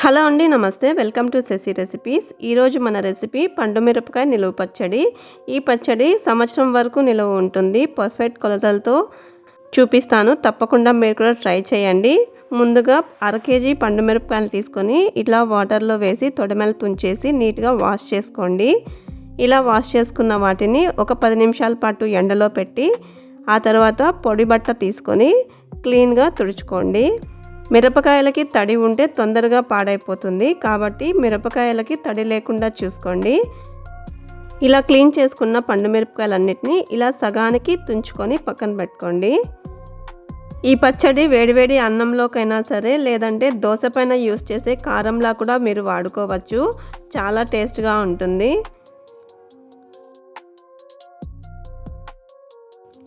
Hello అండి నమస్తే. Welcome to Sashi recipes. ఈరోజు మన రెసిపీ పండు మిరపకాయ నిలువ పచ్చడి. ఈ పచ్చడి సంవత్సరం వరకు నిలువ ఉంటుంది. పర్ఫెక్ట్ కొలతలతో చూపిస్తాను. తప్పకుండా మీరు కూడా ట్రై చేయండి. ముందుగా అర కేజీ పండు మిరపకాయలు తీసుకొని ఇలా వాటర్లో వేసి తొడమెలు తుంచేసి నీట్గా వాష్ చేసుకోండి. ఇలా వాష్ చేసుకున్న వాటిని ఒక పది నిమిషాల పాటు ఎండలో పెట్టి ఆ తర్వాత పొడి బట్ట తీసుకొని క్లీన్గా తుడుచుకోండి. మిరపకాయలకి తడి ఉంటే తొందరగా పాడైపోతుంది. కాబట్టి మిరపకాయలకి తడి లేకుండా చూసుకోండి. ఇలా క్లీన్ చేసుకున్న పండు మిరపకాయలన్నిటినీ ఇలా సగానికి తుంచుకొని పక్కన పెట్టుకోండి. ఈ పచ్చడి వేడివేడి అన్నంలోకైనా సరే లేదంటే దోశ పైన యూస్ చేసే కారంలా కూడా మీరు వాడుకోవచ్చు. చాలా టేస్ట్గా ఉంటుంది.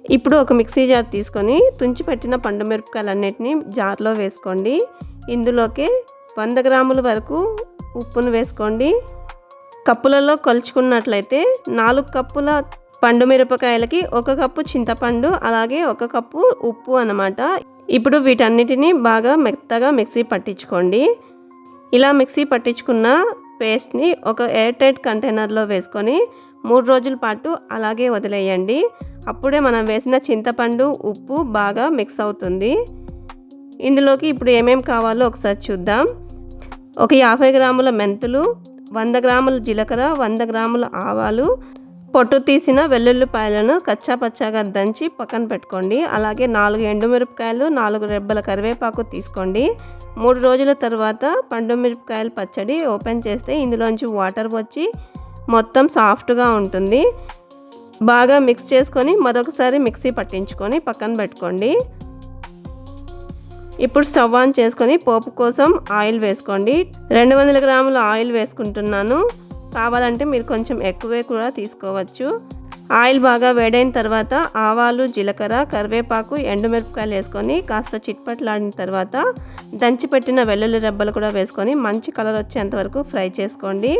ఇప్పుడు ఒక మిక్సీ జార్ తీసుకొని తుంచి పెట్టిన పండు మిరపకాయలన్నిటిని జార్లో వేసుకోండి. ఇందులోకి వంద గ్రాముల వరకు ఉప్పును వేసుకోండి. కప్పులలో కొలుచుకున్నట్లయితే నాలుగు కప్పుల పండు మిరపకాయలకి ఒక కప్పు చింతపండు అలాగే ఒక కప్పు ఉప్పు అన్నమాట. ఇప్పుడు వీటన్నిటిని బాగా మెత్తగా మిక్సీ పట్టించుకోండి. ఇలా మిక్సీ పట్టించుకున్న పేస్ట్ని ఒక ఎయిర్ టైట్ కంటైనర్లో వేసుకొని మూడు రోజుల పాటు అలాగే వదిలేయండి. అప్పుడే మనం వేసిన చింతపండు ఉప్పు బాగా మిక్స్ అవుతుంది. ఇందులోకి ఇప్పుడు ఏమేమి కావాలో ఒకసారి చూద్దాం. ఒక యాభై గ్రాముల మెంతులు వంద గ్రాముల జీలకర్ర వంద గ్రాముల ఆవాలు పొట్టు తీసిన వెల్లుల్లిపాయలను కచ్చా పచ్చాగా దంచి పక్కన పెట్టుకోండి. అలాగే నాలుగు ఎండుమిరపకాయలు నాలుగు రెబ్బల కరివేపాకు తీసుకోండి. మూడు రోజుల తర్వాత పండు మిరపకాయల పచ్చడి ఓపెన్ చేస్తే ఇందులోంచి వాటర్ వచ్చి మొత్తం సాఫ్ట్గా ఉంటుంది. బాగా మిక్స్ చేసుకొని మరొకసారి మిక్సీ పట్టించుకొని పక్కన పెట్టుకోండి. ఇప్పుడు స్టవ్ ఆన్ చేసుకొని పోపు కోసం ఆయిల్ వేసుకోండి. రెండు వందల గ్రాముల ఆయిల్ వేసుకుంటున్నాను. కావాలంటే మీరు కొంచెం ఎక్కువే కూడా తీసుకోవచ్చు. ఆయిల్ బాగా వేడైన తర్వాత ఆవాలు జీలకర్ర కరివేపాకు ఎండుమిరపకాయలు వేసుకొని కాస్త చిట్పట్లాడిన తర్వాత దంచిపెట్టిన వెల్లుల్లి రెబ్బలు కూడా వేసుకొని మంచి కలర్ వచ్చేంత వరకు ఫ్రై చేసుకోండి.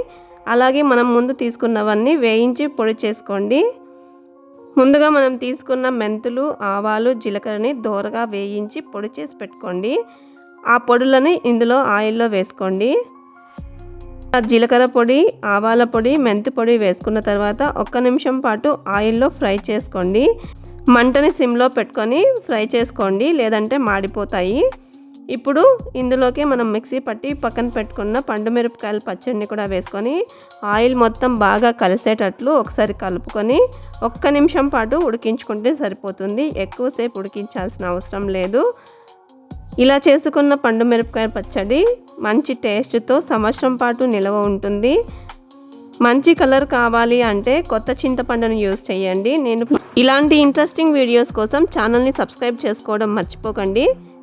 అలాగే మనం ముందు తీసుకున్నవన్నీ వేయించి పొడి చేసుకోండి. ముందుగా మనం తీసుకున్న మెంతులు ఆవాలు జీలకర్రని దోరగా వేయించి పొడి చేసి పెట్టుకోండి. ఆ పొడులని ఇందులో ఆయిల్లో వేసుకోండి. జీలకర్ర పొడి ఆవాల పొడి మెంతి పొడి వేసుకున్న తర్వాత ఒక్క నిమిషం పాటు ఆయిల్లో ఫ్రై చేసుకోండి. మంటని సిమ్లో పెట్టుకొని ఫ్రై చేసుకోండి లేదంటే మాడిపోతాయి. ఇప్పుడు ఇందులోకి మనం మిక్సీ పట్టి పక్కన పెట్టుకున్న పండు మిరపకాయల పచ్చడిని కూడా వేసుకొని ఆయిల్ మొత్తం బాగా కలిసేటట్లు ఒకసారి కలుపుకొని ఒక్క నిమిషం పాటు ఉడికించుకుంటే సరిపోతుంది. ఎక్కువసేపు ఉడికించాల్సిన అవసరం లేదు. ఇలా చేసుకున్న పండు మిరపకాయ పచ్చడి మంచి టేస్ట్తో సంవత్సరం పాటు నిల్వ ఉంటుంది. మంచి కలర్ కావాలి అంటే కొత్త చింతపండును యూస్ చేయండి. నేను ఇలాంటి ఇంట్రెస్టింగ్ వీడియోస్ కోసం ఛానల్ని సబ్స్క్రైబ్ చేసుకోవడం మర్చిపోకండి.